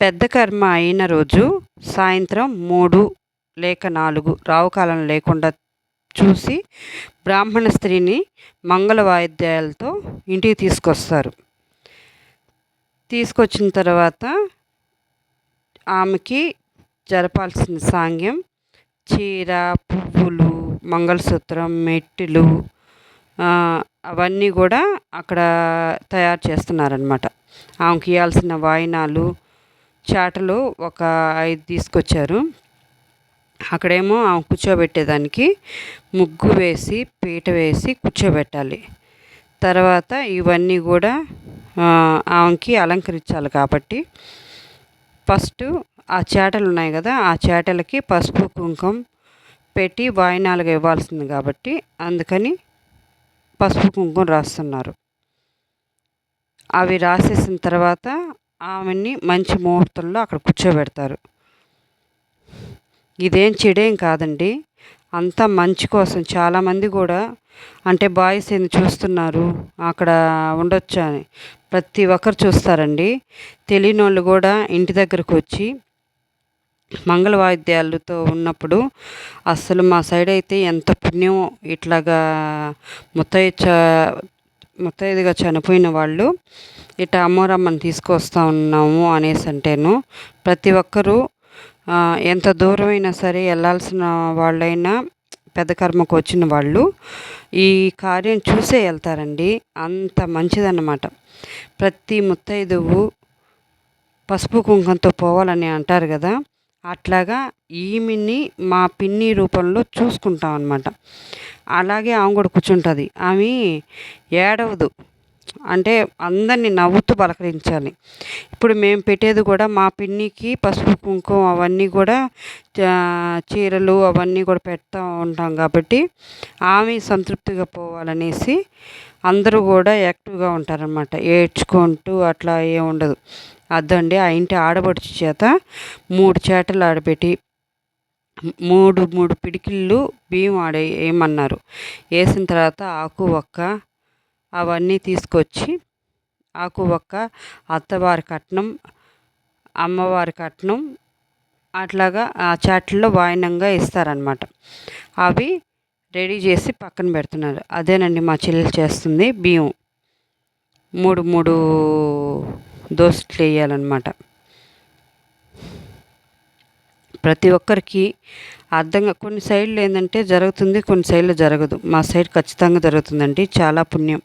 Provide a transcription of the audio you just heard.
పెద్ద కర్మ అయిన రోజు సాయంత్రం మూడు లేక నాలుగు రావుకాలం లేకుండా చూసి బ్రాహ్మణ స్త్రీని మంగళ వాయిద్యాలతో ఇంటికి తీసుకొస్తారు. తీసుకొచ్చిన తర్వాత ఆమెకి జరపాల్సిన సాంగ్యం చీర పువ్వులు మంగళసూత్రం మెట్టులు అవన్నీ కూడా అక్కడ తయారు చేస్తున్నారనమాట ఆమెకి ఇవ్వాల్సిన వాయినాలు చాటలు ఒక ఐదు తీసుకొచ్చారు. అక్కడేమో ఆమె కూర్చోబెట్టేదానికి ముగ్గు వేసి పీట వేసి కూర్చోబెట్టాలి. తర్వాత ఇవన్నీ కూడా ఆమెకి అలంకరించాలి కాబట్టి. ఫస్ట్ ఆ చేటలు ఉన్నాయి కదా ఆ చేటలకి పసుపు కుంకుమ పెట్టి వాయినాలుగా ఇవ్వాల్సింది కాబట్టి అందుకని పసుపు కుంకుమ రాస్తున్నారు. అవి రాసేసిన తర్వాత ఆమెని మంచి ముహూర్తంలో అక్కడ కూర్చోబెడతారు. ఇదేం చెడేం కాదండి. అంతా మంచి కోసం. చాలామంది కూడా అంటే బాయ్స్ ఏంది చూస్తున్నారు? అక్కడ ఉండొచ్చు అని. ప్రతి ఒక్కరు చూస్తారండి. తెలియని వాళ్ళు కూడా ఇంటి దగ్గరకు వచ్చి మంగళ వాయిద్యాలతో ఉన్నప్పుడు అసలు మా సైడ్ అయితే ఎంత పుణ్యం ఇట్లాగా ముత్తయ్య ముత్తైదుగా చనిపోయిన వాళ్ళు ఇట్లా అమ్మోరమ్మని తీసుకొస్తా ఉన్నాము అనేసి అంటేను ప్రతి ఒక్కరూ ఎంత దూరమైనా సరే వెళ్ళాల్సిన వాళ్ళైనా పెద్ద కర్మకు వచ్చిన వాళ్ళు ఈ కార్యం చూసే వెళ్తారండి అంత మంచిదన్నమాట. ప్రతి ముత్తైదువు పసుపు కుంకంతో పోవాలని అంటారు కదా అట్లాగా ఈమెని మా పిన్ని రూపంలో చూసుకుంటాం అనమాట అలాగే ఆమె కూడా కూర్చుంటుంది. ఆమె ఏడవదు. అంటే అందరినీ నవ్వుతూ పలకరించాలి. ఇప్పుడు మేము పెట్టేది కూడా మా పిన్నికి పసుపు కుంకుమ అవన్నీ కూడా చీరలు అవన్నీ కూడా పెడతా ఉంటాం కాబట్టి ఆమె సంతృప్తిగా పోవాలనేసి అందరూ కూడా యాక్టివ్గా ఉంటారనమాట ఏడ్చుకుంటూ అట్లా ఏముండదు అద్దండి ఆ ఇంటి ఆడబడుచు చేత మూడు చేటలు ఆడబెట్టి మూడు మూడు పిడికిళ్ళు బియ్యం ఆడే వేయమన్నారు వేసిన తర్వాత ఆకు ఒక్క అవన్నీ తీసుకొచ్చి ఆకు ఒక్క అత్తవారి కట్నం అమ్మవారి కట్నం అట్లాగా ఆ చాట్లో వాయినంగా ఇస్తారనమాట అవి రెడీ చేసి పక్కన పెడుతున్నారు. అదేనండి మా చెల్లెలు చేస్తుంది బియ్యం. మూడు మూడు దోశలు వేయాలన్నమాట ప్రతి ఒక్కరికి అర్థంగా కొన్ని సైడ్లు ఏంటంటే జరుగుతుంది కొన్ని సైడ్లు జరగదు. మా సైడ్ ఖచ్చితంగా జరుగుతుందండి. చాలా పుణ్యం.